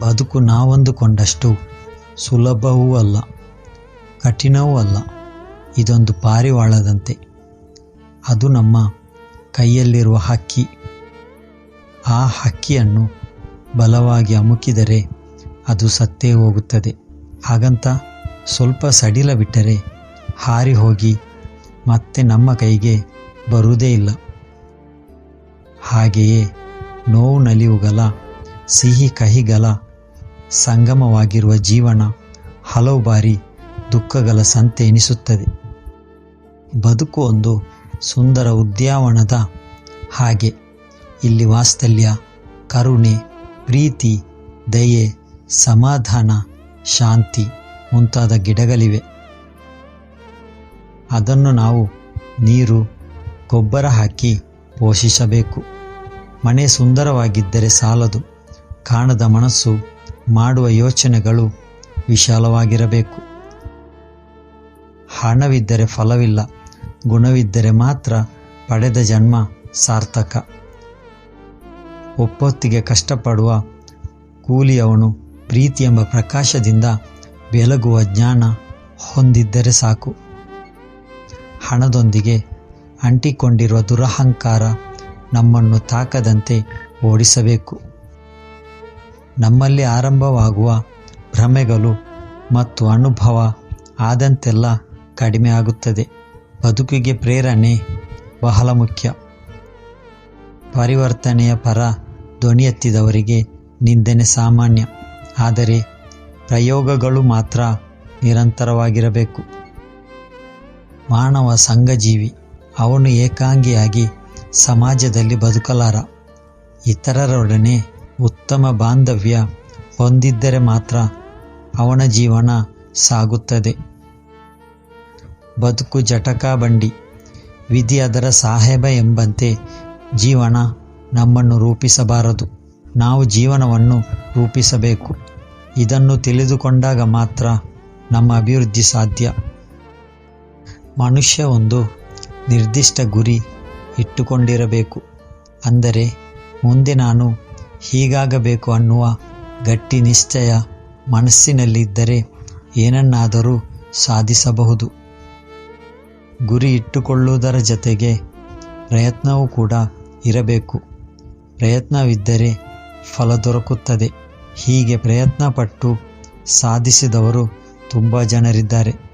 ಬದುಕು ನಾವಂದುಕೊಂಡಷ್ಟು ಸುಲಭವೂ ಅಲ್ಲ, ಕಠಿಣವೂ ಅಲ್ಲ. ಇದೊಂದು ಪಾರಿವಾಳದಂತೆ. ಅದು ನಮ್ಮ ಕೈಯಲ್ಲಿರುವ ಹಕ್ಕಿ. ಆ ಹಕ್ಕಿಯನ್ನು ಬಲವಾಗಿ ಅಮುಕಿದರೆ ಅದು ಸತ್ತೇ ಹೋಗುತ್ತದೆ. ಹಾಗಂತ ಸ್ವಲ್ಪ ಸಡಿಲ ಬಿಟ್ಟರೆ ಹಾರಿ ಹೋಗಿ ಮತ್ತೆ ನಮ್ಮ ಕೈಗೆ ಬರುವುದೇ ಇಲ್ಲ. ಹಾಗೆಯೇ ನೋವು ನಲಿವುಗಲ ಸಿಹಿ ಕಹಿಗಳ ಸಂಗಮವಾಗಿರುವ ಜೀವನ ಹಲವು ಬಾರಿ ದುಃಖಗಳ ಸಂತೆ ಎನಿಸುತ್ತದೆ. ಬದುಕು ಒಂದು ಸುಂದರ ಉದ್ಯಾನವನದ ಹಾಗೆ. ಇಲ್ಲಿ ವಾಸ್ತಲ್ಯ ಕರುಣೆ, ಪ್ರೀತಿ, ದಯೆ, ಸಮಾಧಾನ, ಶಾಂತಿ ಮುಂತಾದ ಗಿಡಗಳಿವೆ. ಅದನ್ನು ನಾವು ನೀರು, ಗೊಬ್ಬರ ಹಾಕಿ ಪೋಷಿಸಬೇಕು. ಮನೆ ಸುಂದರವಾಗಿದ್ದರೆ ಸಾಲದು. ಕಾಣದ ಮನಸ್ಸು ಮಾಡುವ ಯೋಚನೆಗಳು ವಿಶಾಲವಾಗಿರಬೇಕು. ಹಣವಿದ್ದರೆ ಫಲವಿಲ್ಲ, ಗುಣವಿದ್ದರೆ ಮಾತ್ರ ಪಡೆದ ಜನ್ಮ ಸಾರ್ಥಕ. ಒಪ್ಪೊತ್ತಿಗೆ ಕಷ್ಟಪಡುವ ಕೂಲಿಯವನು ಪ್ರೀತಿ ಎಂಬ ಪ್ರಕಾಶದಿಂದ ಬೆಳಗುವ ಜ್ಞಾನ ಹೊಂದಿದ್ದರೆ ಸಾಕು. ಹಣದೊಂದಿಗೆ ಅಂಟಿಕೊಂಡಿರುವ ದುರಹಂಕಾರ ನಮ್ಮನ್ನು ತಾಕದಂತೆ ಓಡಿಸಬೇಕು. ನಮ್ಮಲ್ಲಿ ಆರಂಭವಾಗುವ ಭ್ರಮೆಗಳು ಮತ್ತು ಅನುಭವ ಆದಂತೆಲ್ಲ ಕಡಿಮೆ ಆಗುತ್ತದೆ. ಬದುಕಿಗೆ ಪ್ರೇರಣೆ ಬಹಳ ಮುಖ್ಯ. ಪರಿವರ್ತನೆಯ ಪರ ಧ್ವನಿ ಎತ್ತಿದವರಿಗೆ ನಿಂದನೆ ಸಾಮಾನ್ಯ. ಆದರೆ ಪ್ರಯೋಗಗಳು ಮಾತ್ರ ನಿರಂತರವಾಗಿರಬೇಕು. ಮಾನವ ಸಂಘಜೀವಿ, ಅವನು ಏಕಾಂಗಿಯಾಗಿ ಸಮಾಜದಲ್ಲಿ ಬದುಕಲಾರ. ಇತರರೊಡನೆ ಉತ್ತಮ ಬಾಂಧವ್ಯ ಹೊಂದಿದ್ದರೆ ಮಾತ್ರ ಅವನ ಜೀವನ ಸಾಗುತ್ತದೆ. ಬದುಕು ಜಟಕಾ ಬಂಡಿ. ವಿಧಿ ಅದರ ಸಾಹೇಬ ಎಂಬಂತೆ ಜೀವನ ನಮ್ಮನ್ನು ರೂಪಿಸಬಾರದು. ನಾವು ಜೀವನವನ್ನು ರೂಪಿಸಬೇಕು. ಇದನ್ನು ತಿಳಿದುಕೊಂಡಾಗ ಮಾತ್ರ ನಮ್ಮ ಅಭಿವೃದ್ಧಿ ಸಾಧ್ಯ. ಮನುಷ್ಯ ಒಂದು ನಿರ್ದಿಷ್ಟ ಗುರಿ ಇಟ್ಟುಕೊಂಡಿರಬೇಕು. ಅಂದರೆ ಮುಂದೆ ನಾನು ಹೀಗಾಗಬೇಕು ಅನ್ನುವ ಗಟ್ಟಿ ನಿಶ್ಚಯ ಮನಸ್ಸಿನಲ್ಲಿದ್ದರೆ ಏನನ್ನಾದರೂ ಸಾಧಿಸಬಹುದು. ಗುರಿ ಇಟ್ಟುಕೊಳ್ಳುವುದರ ಜೊತೆಗೆ ಪ್ರಯತ್ನವೂ ಕೂಡ ಇರಬೇಕು. ಪ್ರಯತ್ನವಿದ್ದರೆ ಫಲ ದೊರಕುತ್ತದೆ. ಹೀಗೆ ಪ್ರಯತ್ನಪಟ್ಟು ಸಾಧಿಸಿದವರು ತುಂಬ ಜನರಿದ್ದಾರೆ.